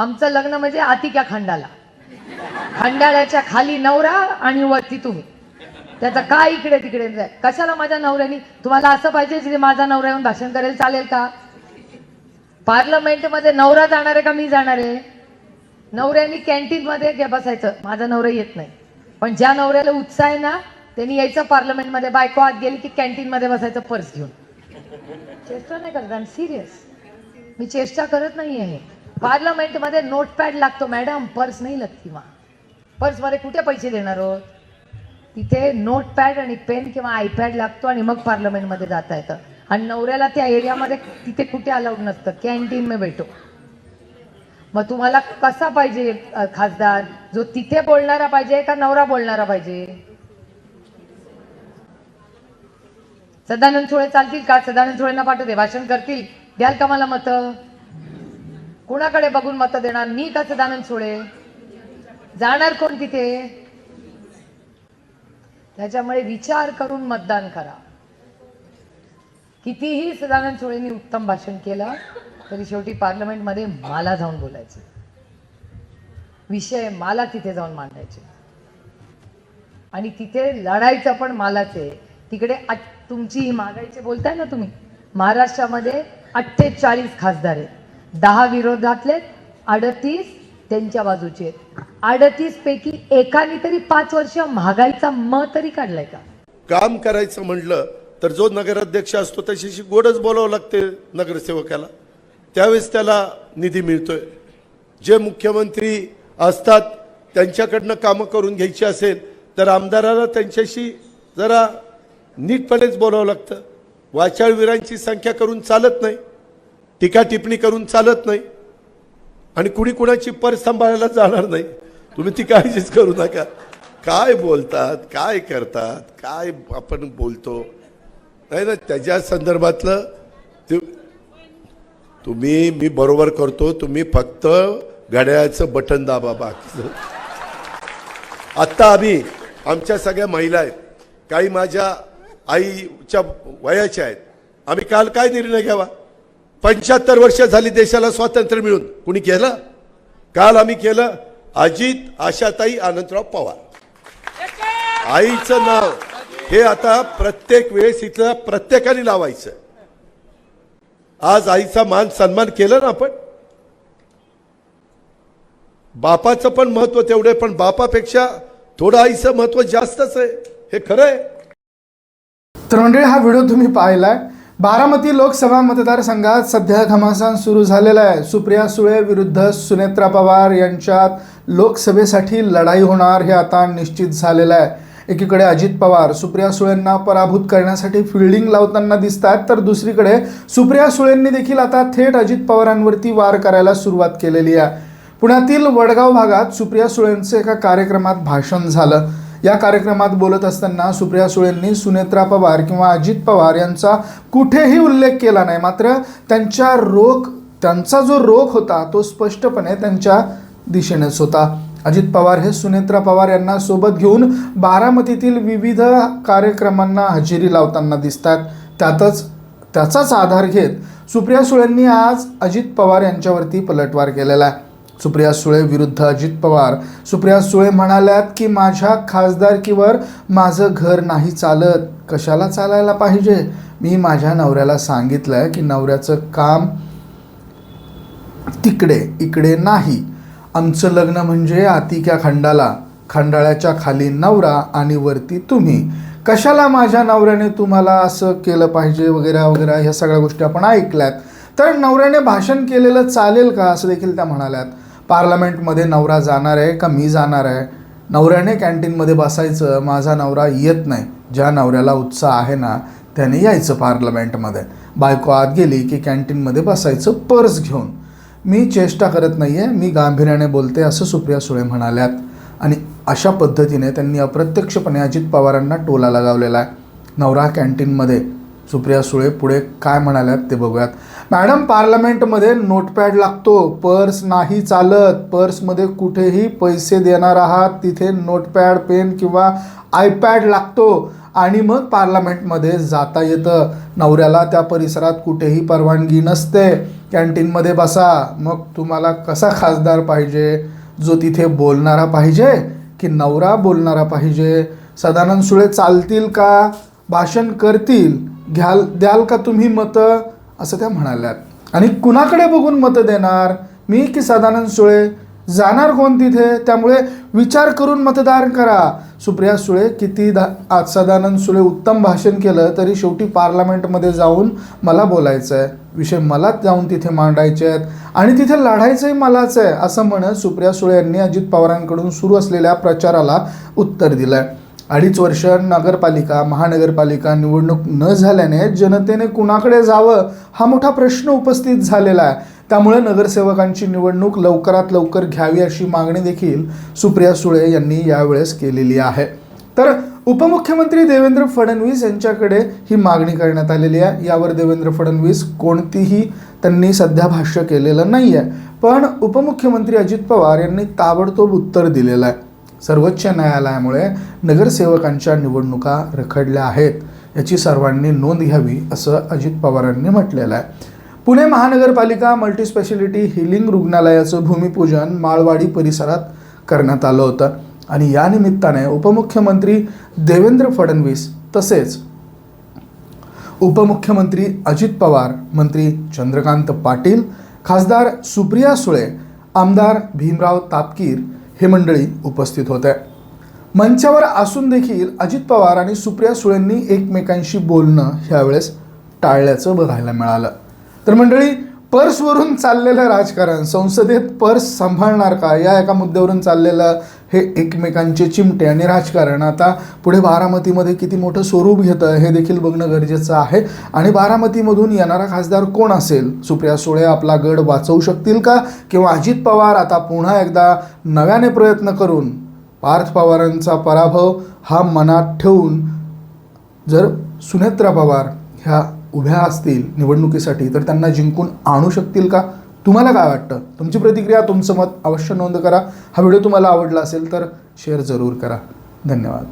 आमचं लग्न म्हणजे आतिक्या खंडाला. खंडाळ्याच्या खाली नवरा आणि वरती तुम्ही. त्याचा काय इकडे तिकडे जाय कशाला माझ्या नवऱ्यानी? तुम्हाला असं पाहिजे की माझा नवरा येऊन भाषण करेल चालेल का? पार्लमेंटमध्ये नवरा जाणार आहे का मी जाणार आहे? नवऱ्यानी कॅन्टीन मध्ये बसायचं. माझा नवरा येत नाही. पण ज्या नवऱ्याला उत्साह आहे ना त्यांनी यायचं पार्लमेंटमध्ये. बायको आत गेली की कॅन्टीन मध्ये बसायचं पर्स घेऊन. चेष्टा नाही करत. आय सिरियस मी चेष्टा करत नाही आहे पार्लमेंटमध्ये नोटपॅड लागतो मॅडम. पर्स नाही लागती किंवा. पर्समध्ये कुठे पैसे देणार आहोत तिथे नोटपॅड आणि पेन किंवा आयपॅड लागतो आणि मग पार्लमेंटमध्ये जाता येतं. आणि नवऱ्याला त्या एरियामध्ये तिथे कुठे अलाउड नसतं. कॅन्टीन मे भेटो. मग तुम्हाला कसा पाहिजे खासदार? जो तिथे बोलणारा पाहिजे का नवरा बोलणारा पाहिजे? सदानंद सुळे चालतील का? सदानंद सुळेंना पाठवते. भाषण करतील. द्याल का मला मतं? कुणाकडे बघून मत देणार? मी का सदानंद सुळे जाणार कोण तिथे? त्याच्यामुळे विचार करून मतदान करा. कितीही सदानंद सुळेंनी उत्तम भाषण केलं तरी शेवटी पार्लमेंटमध्ये मला जाऊन बोलायचे. विषय मला तिथे जाऊन मांडायचे. आणि तिथे लढायचं पण मालाच आहे. तिकडे तुमची ही मागायचे बोलताय ना तुम्ही? महाराष्ट्रामध्ये अठ्ठेचाळीस खासदार आहेत. दहा विरोधातले अडतीस त्यांच्या बाजूचे. आहेत अडतीस पैकी एकाने तरी पाच वर्ष महागाईचा म तरी काढलाय का? काम करायचं म्हटलं तर जो नगराध्यक्ष असतो त्याच्याशी गोडच बोलावं लागते नगरसेवकाला. त्यावेळेस त्याला निधी मिळतोय. जे मुख्यमंत्री असतात त्यांच्याकडनं कामं करून घ्यायची असेल तर आमदाराला त्यांच्याशी जरा नीटपणेच बोलावं लागतं. वाचाळवीरांची संख्या करून चालत नाही. टीका टिप्पणी करून चालत नाही. आणि कुणी कुणाची पर सांभाळायला जाणार नाही. तुम्ही ती काळजीच करू नका. काय बोलतात काय करतात काय आपण बोलतो. नाही ना त्याच्या संदर्भातलं ते तुम्ही मी बरोबर करतो तुम्ही फक्त घड्याळाचं बटन दाबा बाकीचं. आत्ता आम्ही आमच्या सगळ्या महिला आहेत. काही माझ्या आईच्या वयाच्या आहेत. आम्ही काल काय निर्णय घ्यावा? पंच्याहत्तर वर्ष झाली देशाला स्वातंत्र्य मिळून. कुणी केलं? काल आम्ही केलं अजित आशाताई आनंदराव पवार. आईचं नाव. हे आता प्रत्येक वेळेस इथं प्रत्येकाने लावायचं. आज आईचा मान सन्मान केलं ना आपण? बापाचं पण महत्त्व तेवढं आहे, पण बापापेक्षा थोडं आईचं महत्त्व जास्तच आहे. हे खरं आहे. तर मंडळी हा व्हिडिओ तुम्ही पाहिलाय. बारामती लोकसभा मतदारसंघात सध्या घमासान सुरू झालेला आहे. सुप्रिया सुळे विरुद्ध सुनेत्रा पवार यांच्यात लोकसभेसाठी लढाई होणार हे आता निश्चित झालेलं आहे. एकीकडे अजित पवार सुप्रिया सुळेंना पराभूत करण्यासाठी फिल्डिंग लावताना दिसत आहेत तर दुसरीकडे सुप्रिया सुळेंनी देखील आता थेट अजित पवारांवरती वार करायला सुरुवात केलेली आहे. पुण्यातील वडगाव भागात सुप्रिया सुळेंचं एका कार्यक्रमात भाषण झालं. या कार्यक्रमात बोलत असताना सुप्रिया सुळेंनी सुनेत्रा पवार किंवा अजित पवार यांचा कुठेही उल्लेख केला नाही. मात्र त्यांच्या रोख त्यांचा जो रोख होता तो स्पष्टपणे त्यांच्या दिशेनेच होता. अजित पवार हे सुनेत्रा पवार यांना सोबत घेऊन बारामतीतील विविध कार्यक्रमांना हजेरी लावताना दिसतात. त्यातच त्याचाच आधार घेत सुप्रिया सुळेंनी आज अजित पवार यांच्यावरती पलटवार केलेला आहे. सुप्रिया सुळे विरुद्ध अजित पवार. सुप्रिया सुळे म्हणाल्यात की माझ्या खासदारकीवर माझं घर नाही चालत. कशाला चालायला पाहिजे? मी माझ्या नवऱ्याला सांगितलंय की नवऱ्याचं काम तिकडे इकडे नाही. आमचं लग्न म्हणजे आतिक्या खंडाला. खंडाळ्याच्या खाली नवरा आणि वरती तुम्ही. कशाला माझ्या नवऱ्याने तुम्हाला असं केलं पाहिजे वगैरे वगैरे ह्या सगळ्या गोष्टी आपण ऐकल्यात. तर नवऱ्याने भाषण केलेलं चालेल का? असं देखील त्या म्हणाल्यात. पार्लमेंटमध्ये नवरा जाणार आहे का मी जाणार आहे? नवऱ्याने कॅन्टीनमध्ये बसायचं माझा नवरा येत नाही. ज्या नवऱ्याला उत्साह आहे ना त्याने यायचं पार्लमेंटमध्ये. बायको आत गेली की कॅन्टीनमध्ये बसायचं पर्स घेऊन. मी चेष्टा करत नाही आहे मी गांभीर्याने बोलते असं सुप्रिया सुळे म्हणाल्यात. आणि अशा पद्धतीने त्यांनी अप्रत्यक्षपणे अजित पवारांना टोला लगावलेला आहे. नवरा कॅन्टीनमध्ये. सुप्रिया सुळे पुढे काय म्हणाल्यात ते बघूयात. मॅडम पार्लमेंटमध्ये नोटपॅड लागतो. पर्स नाही चालत. पर्समध्ये कुठेही पैसे देणार आहात. तिथे नोटपॅड पेन किंवा आयपॅड लागतो. आणि मग पार्लमेंटमध्ये जाता येतं. नवऱ्याला त्या परिसरात कुठेही परवानगी नसते. कॅन्टीनमध्ये बसा. मग तुम्हाला कसा खासदार पाहिजे? जो तिथे बोलणारा पाहिजे की नवरा बोलणारा पाहिजे? सदानंद सुळे चालतील का? भाषण करतील? घ्याल द्याल का तुम्ही मतं? असं त्या म्हणाल्यात. आणि कुणाकडे बघून मतं देणार? मी की सदानंद सुळे? जाणार कोण तिथे? त्यामुळे विचार करून मतदान करा. सुप्रिया सुळे किती दा आज सदानंद सुळे उत्तम भाषण केलं तरी शेवटी पार्लमेंटमध्ये जाऊन मला बोलायचं आहे विषय मलाच जाऊन तिथे मांडायचे आहेत. आणि तिथे लढायचंही मलाच आहे असं म्हणत सुप्रिया सुळे यांनी अजित पवारांकडून सुरू असलेल्या प्रचाराला उत्तर दिलं आहे अडीच वर्ष नगरपालिका महानगरपालिका निवडणूक न झाल्याने जनतेने कुणाकडे जावं हा मोठा प्रश्न उपस्थित झालेला आहे. त्यामुळे नगरसेवकांची निवडणूक लवकरात लवकर घ्यावी अशी मागणी देखील सुप्रिया सुळे यांनी यावेळेस केलेली आहे. तर उपमुख्यमंत्री देवेंद्र फडणवीस यांच्याकडे ही मागणी करण्यात आलेली आहे. यावर देवेंद्र फडणवीस कोणतीही त्यांनी सध्या भाष्य केलेलं नाही आहे पण उपमुख्यमंत्री अजित पवार यांनी ताबडतोब उत्तर दिलेलं आहे. सर्वोच्च न्यायालयामुळे नगरसेवकांच्या निवडणुका रखडल्या आहेत. याची सर्वांनी नोंद घ्यावी असं अजित पवारांनी म्हटलेलं आहे. पुणे महानगरपालिका मल्टीस्पेशालिटी हिलिंग रुग्णालयाचं भूमिपूजन माळवाडी परिसरात करण्यात आलं होतं. आणि या निमित्ताने उपमुख्यमंत्री देवेंद्र फडणवीस तसेच उपमुख्यमंत्री अजित पवार मंत्री चंद्रकांत पाटील खासदार सुप्रिया सुळे आमदार भीमराव तापकीर हे मंडळी उपस्थित होत्या. मंचावर असून देखील अजित पवार आणि सुप्रिया सुळेंनी एकमेकांशी बोलणं ह्यावेळेस टाळल्याचं बघायला मिळालं. तर मंडळी पर्सवरून चाललेलं राजकारण संसदेत पर्स सांभाळणार का? या एका मुद्द्यावरून चाललेलं हे एकमेकांचे चिमटे आणि राजकारण. आता पुढे बारामतीमध्ये किती मोठं स्वरूप घेतं हे देखील बघणं गरजेचं आहे. आणि बारामतीमधून येणारा खासदार कोण असेल? सुप्रिया सुळे आपला गड वाचवू शकतील का? किंवा अजित पवार आता पुन्हा एकदा नव्याने प्रयत्न करून पार्थ पवारांचा पराभव हा मनात ठेवून जर सुनेत्रा पवार ह्या उभ्या असतील निवडणुकीसाठी तर त्यांना जिंकून आणू शकतील का? तुम्हाला काय वाटतं? तुमची प्रतिक्रिया तुमचं मत अवश्य नोंद करा. हा व्हिडिओ तुम्हाला आवडला असेल तर शेअर जरूर करा. धन्यवाद.